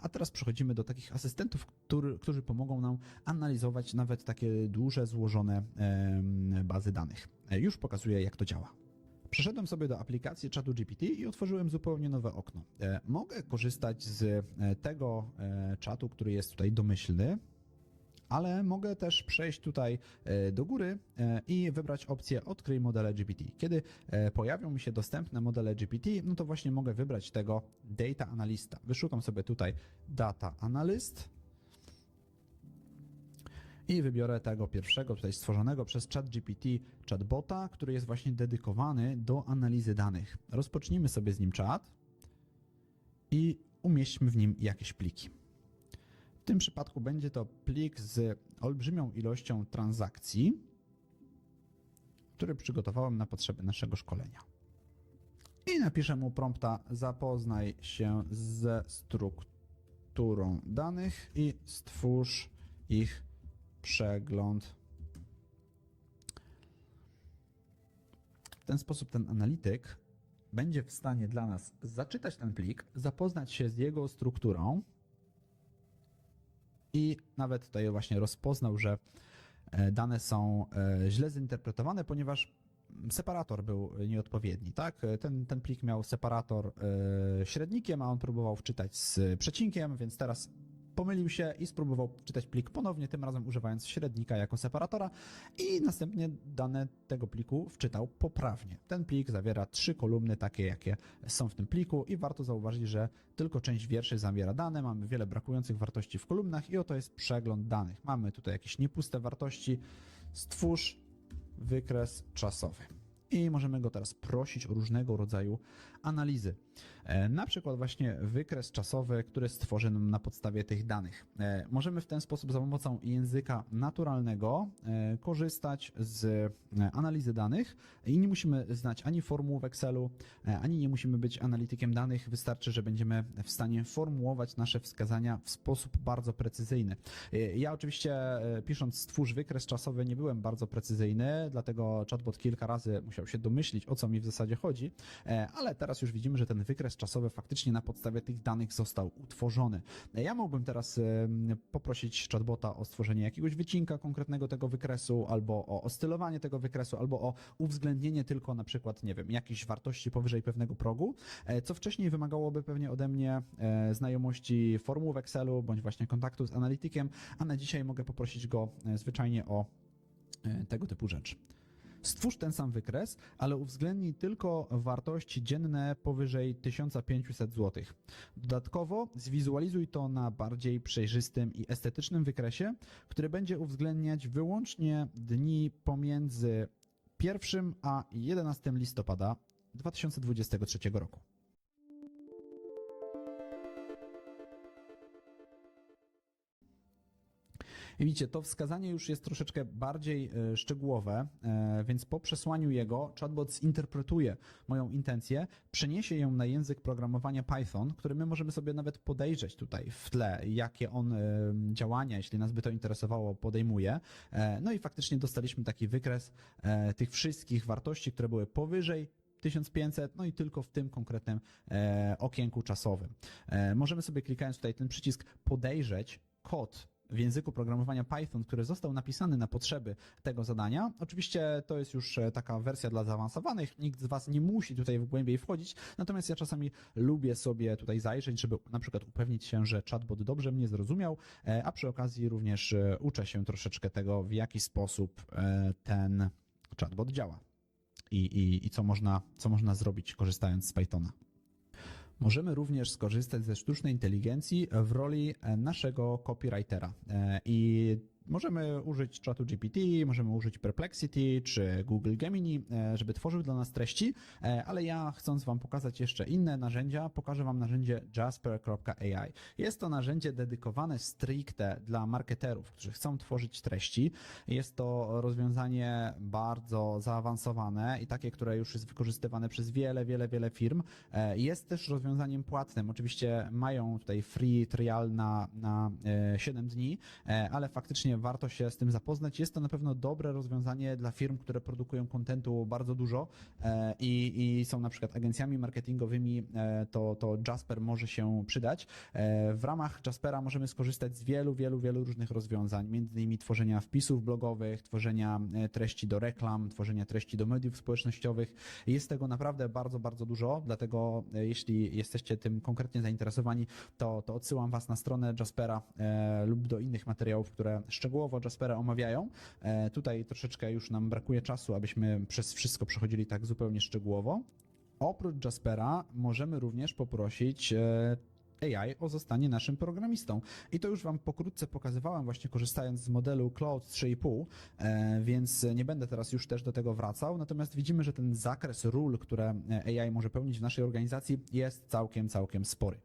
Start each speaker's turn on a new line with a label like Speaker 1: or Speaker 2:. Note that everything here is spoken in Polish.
Speaker 1: A teraz przechodzimy do takich asystentów, który, którzy pomogą nam analizować nawet takie duże, złożone bazy danych. E, Już pokazuję, jak to działa. Przeszedłem sobie do aplikacji czatu GPT i otworzyłem zupełnie nowe okno. E, Mogę korzystać z e, tego czatu, który jest tutaj domyślny, ale mogę też przejść tutaj e, do góry e, i wybrać opcję Odkryj modele GPT. Kiedy e, pojawią mi się dostępne modele GPT, no to właśnie mogę wybrać tego Data Analysta. Wyszukam sobie tutaj Data Analyst i wybiorę tego pierwszego tutaj stworzonego przez ChatGPT chatbota, który jest właśnie dedykowany do analizy danych. Rozpocznijmy sobie z nim czat i umieśćmy w nim jakieś pliki. W tym przypadku będzie to plik z olbrzymią ilością transakcji, który przygotowałem na potrzeby naszego szkolenia. I napiszę mu prompta zapoznaj się ze strukturą danych i stwórz ich przegląd. W ten sposób ten analityk będzie w stanie dla nas zaczytać ten plik, zapoznać się z jego strukturą i nawet tutaj właśnie rozpoznał, że e, dane są e, źle zinterpretowane, ponieważ separator był nieodpowiedni, tak? Ten, ten plik miał separator e, średnikiem, a on próbował wczytać z przecinkiem, więc teraz pomylił się i spróbował czytać plik ponownie, tym razem używając średnika jako separatora i następnie dane tego pliku wczytał poprawnie. Ten plik zawiera trzy kolumny, takie jakie są w tym pliku i warto zauważyć, że tylko część wierszy zawiera dane, mamy wiele brakujących wartości w kolumnach i oto jest przegląd danych. Mamy tutaj jakieś niepuste wartości, stwórz wykres czasowy. I możemy go teraz prosić o różnego rodzaju analizy. E, Na przykład właśnie wykres czasowy, który stworzy nam na podstawie tych danych. E, Możemy w ten sposób za pomocą języka naturalnego e, korzystać z analizy danych i nie musimy znać ani formuł w Excelu, ani nie musimy być analitykiem danych. Wystarczy, że będziemy w stanie formułować nasze wskazania w sposób bardzo precyzyjny. Ja oczywiście pisząc stwórz wykres czasowy nie byłem bardzo precyzyjny, dlatego chatbot kilka razy musiał się domyślić, o co mi w zasadzie chodzi, e, ale teraz już widzimy, że ten wykres czasowy faktycznie na podstawie tych danych został utworzony. E, Ja mógłbym teraz poprosić chatbota o stworzenie jakiegoś wycinka konkretnego tego wykresu, albo o oscylowanie tego wykresu, albo o uwzględnienie tylko na przykład, nie wiem, jakichś wartości powyżej pewnego progu, e, co wcześniej wymagałoby pewnie ode mnie znajomości formuł w Excelu, bądź właśnie kontaktu z analitykiem, a na dzisiaj mogę poprosić go zwyczajnie o tego typu rzecz. Stwórz ten sam wykres, ale uwzględnij tylko wartości dzienne powyżej 1500 zł. Dodatkowo zwizualizuj to na bardziej przejrzystym i estetycznym wykresie, który będzie uwzględniać wyłącznie dni pomiędzy 1 a 11 listopada 2023 roku. I widzicie, to wskazanie już jest troszeczkę bardziej e, szczegółowe, e, więc po przesłaniu jego chatbot zinterpretuje moją intencję, przeniesie ją na język programowania Python, który my możemy sobie nawet podejrzeć tutaj w tle, jakie on e, działania, jeśli nas by to interesowało, podejmuje. No i faktycznie dostaliśmy taki wykres tych wszystkich wartości, które były powyżej 1500, no i tylko w tym konkretnym okienku czasowym. Możemy sobie klikając tutaj ten przycisk podejrzeć kod w języku programowania Python, który został napisany na potrzeby tego zadania. Oczywiście to jest już e, taka wersja dla zaawansowanych, nikt z Was nie musi tutaj w głębiej wchodzić, natomiast ja czasami lubię sobie tutaj zajrzeć, żeby na przykład upewnić się, że chatbot dobrze mnie zrozumiał, e, a przy okazji również e, uczę się troszeczkę tego, w jaki sposób ten chatbot działa i, i, i co, można, co można zrobić korzystając z Pythona. Możemy również skorzystać ze sztucznej inteligencji w roli e, naszego copywritera. E, i możemy użyć czatu GPT, możemy użyć Perplexity czy Google Gemini, e, żeby tworzył dla nas treści, e, ale ja chcąc Wam pokazać jeszcze inne narzędzia, pokażę Wam narzędzie jasper.ai. Jest to narzędzie dedykowane stricte dla marketerów, którzy chcą tworzyć treści. Jest to rozwiązanie bardzo zaawansowane i takie, które już jest wykorzystywane przez wiele, wiele, wiele firm. E, Jest też rozwiązaniem płatnym. Oczywiście mają tutaj free trial na, na e, 7 dni, ale faktycznie warto się z tym zapoznać. Jest to na pewno dobre rozwiązanie dla firm, które produkują kontentu bardzo dużo e, i, i są na przykład agencjami marketingowymi, e, to, to Jasper może się przydać. E, W ramach Jaspera możemy skorzystać z wielu, wielu, wielu różnych rozwiązań, między innymi tworzenia wpisów blogowych, tworzenia treści do reklam, tworzenia treści do mediów społecznościowych. Jest tego naprawdę bardzo, bardzo dużo, dlatego jeśli jesteście tym konkretnie zainteresowani, to, to odsyłam Was na stronę Jaspera lub do innych materiałów, które szczegółowo Jaspera omawiają. E, tutaj troszeczkę już nam brakuje czasu, abyśmy przez wszystko przechodzili tak zupełnie szczegółowo. Oprócz Jaspera możemy również poprosić e, AI o zostanie naszym programistą. I to już Wam pokrótce pokazywałem, właśnie korzystając z modelu Cloud 3,5, e, więc nie będę teraz już też do tego wracał. Natomiast widzimy, że ten zakres ról, które AI może pełnić w naszej organizacji, jest całkiem, całkiem spory.